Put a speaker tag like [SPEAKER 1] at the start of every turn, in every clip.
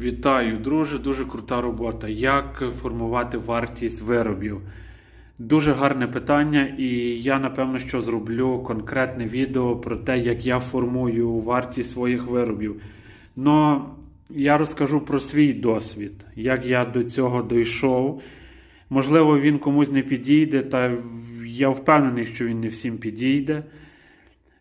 [SPEAKER 1] Вітаю, друже, дуже крута робота. Як формувати вартість виробів? Дуже гарне питання, і я напевно що зроблю конкретне відео про те, як я формую вартість своїх виробів. Но я розкажу про свій досвід, як я до цього дійшов. Можливо, він комусь не підійде, та я впевнений, що він не всім підійде.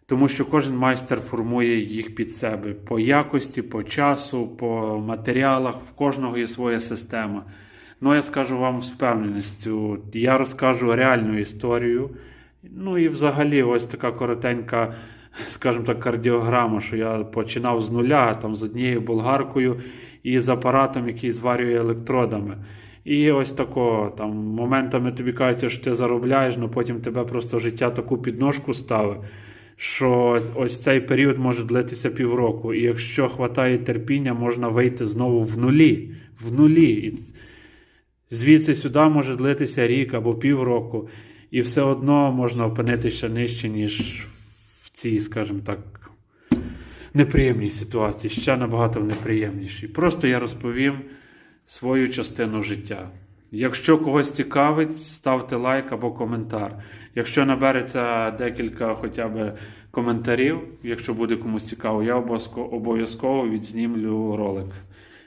[SPEAKER 1] Тому що кожен майстер формує їх під себе по якості, по часу, по матеріалах, в кожного є своя система. Ну, я скажу вам з впевненістю, я розкажу реальну історію. Ну і взагалі, ось така коротенька, скажімо так, кардіограма, що я починав з нуля, там з однією болгаркою і з апаратом, який зварює електродами. І ось такого там моментами тобі кажеться, що ти заробляєш, але потім тебе просто життя таку підножку ставить що ось цей період може длитися півроку. І якщо хватає терпіння, можна вийти знову в нулі. В нулі. І звідси сюди може длитися рік або півроку. І все одно можна опинитися нижче, ніж в цій, скажімо так, неприємній ситуації, ще набагато неприємнішій. Просто я розповім свою частину життя. Якщо когось цікавить, ставте лайк або коментар. Якщо набереться декілька хоча б коментарів, якщо буде комусь цікаво, я обов'язково- відзнімлю ролик.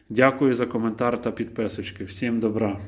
[SPEAKER 1] Дякую за коментар та підписочки. Всім добра!